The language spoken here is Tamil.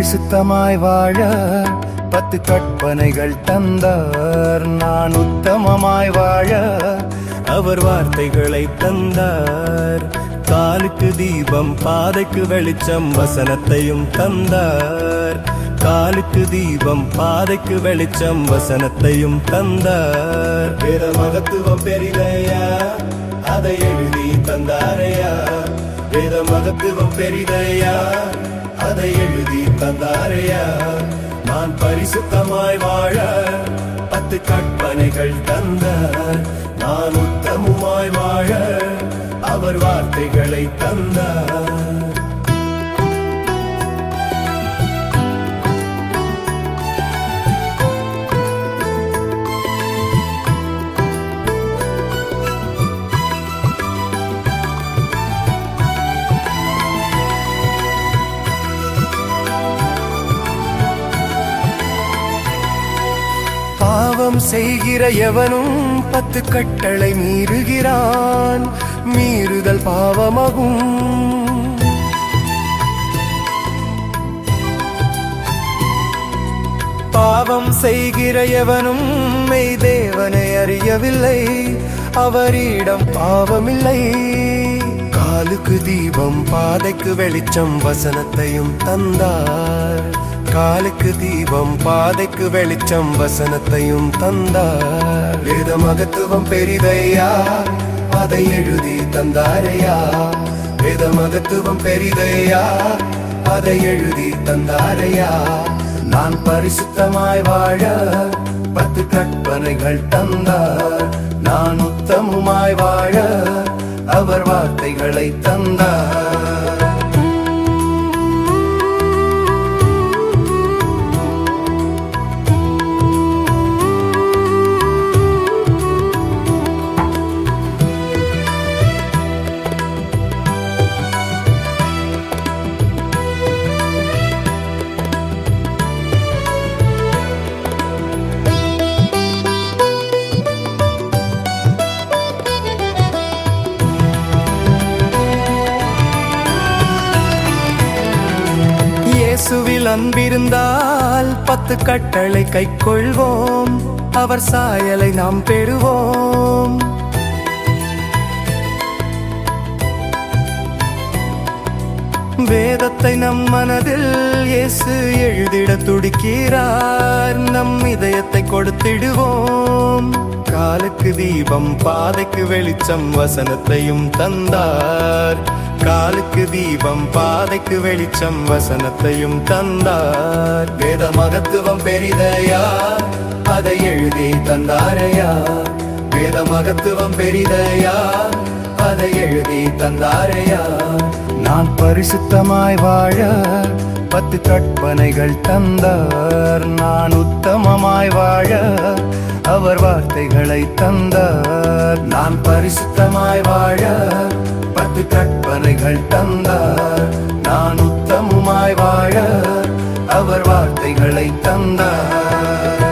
பரிசுத்தமாய் வாழ பத்து கற்பனைகள் தந்தார். நான் உத்தமமாய் வாழ அவர் வார்த்தைகளை தந்தார். காலுக்கு தீபம் பாதைக்கு வெளிச்சம் வசனத்தையும் தந்தார். காலுக்கு தீபம் பாதைக்கு வெளிச்சம் வசனத்தையும் தந்தார். பிற மகத்துவம் பெரிதையா? அதை எழுதி தந்தாரையா? பிற மகத்துவம் பெரிதையா? அதை எழுதி தந்தாரையா? நான் பரிசுத்தமாய் வாழ பத்து கற்பனைகள் தந்தார். நான் உத்தமுமாய் வாழ அவர் வார்த்தைகளை தந்தார். பாவம் செய்கிற எவனும் பத்து கட்டளை மீறுகிறான். மீறுதல் பாவமாகும். பாவம் செய்கிற எவனும் மெய் தேவனை அறியவில்லை. அவரிடம் பாவமில்லை. காலுக்கு தீபம் பாதைக்கு வெளிச்சம் வசனத்தையும் தந்தார். காலுக்கு தீபம் பாதைக்கு வெளிச்சம் வசனத்தையும் தந்தார். வேத மகத்துவம் பெரிதையா? அதை எழுதி தந்தாரையா? வேத மகத்துவம் பெரிதையா? அதை எழுதி தந்தாரையா? நான் பரிசுத்தமாய் வாழ பத்து கற்பனைகள் தந்தார். நான் உத்தமுமாய் வாழ அவர் வார்த்தைகளை தந்தார். இயேசுவில் அன்பிருந்தால் பத்து கட்டளை கைக்கொள்வோம். அவர் சாயலை நாம் பெறுவோம். வேதத்தை நம் மனதில் இயேசு எழுதிட துடிக்கிறார். நம் இதயத்தை கொடுத்திடுவோம். காலுக்கு தீபம் பாதைக்கு வெளிச்சம் வசனத்தையும் தந்தார். காலுக்கு தீபம் பாதைக்கு வெளிச்சம் வசனத்தையும் தந்தார். வேத மகத்துவம் பெரிதையா? அதை எழுதி தந்தாரையா? வேத மகத்துவம் பெரிதையா? அதை எழுதி தந்தாரையா? நான் பரிசுத்தமாய் வாழ பத்து கற்பனைகள் தந்தார். நான் உத்தமமாய் வாழ அவர் வார்த்தைகளை தந்தார். நான் பரிசுத்தமாய் வாழ பத்து கற்பனைகள் தந்தார். நான் உத்தமுமாய் வாழ அவர் வார்த்தைகளை தந்தார்.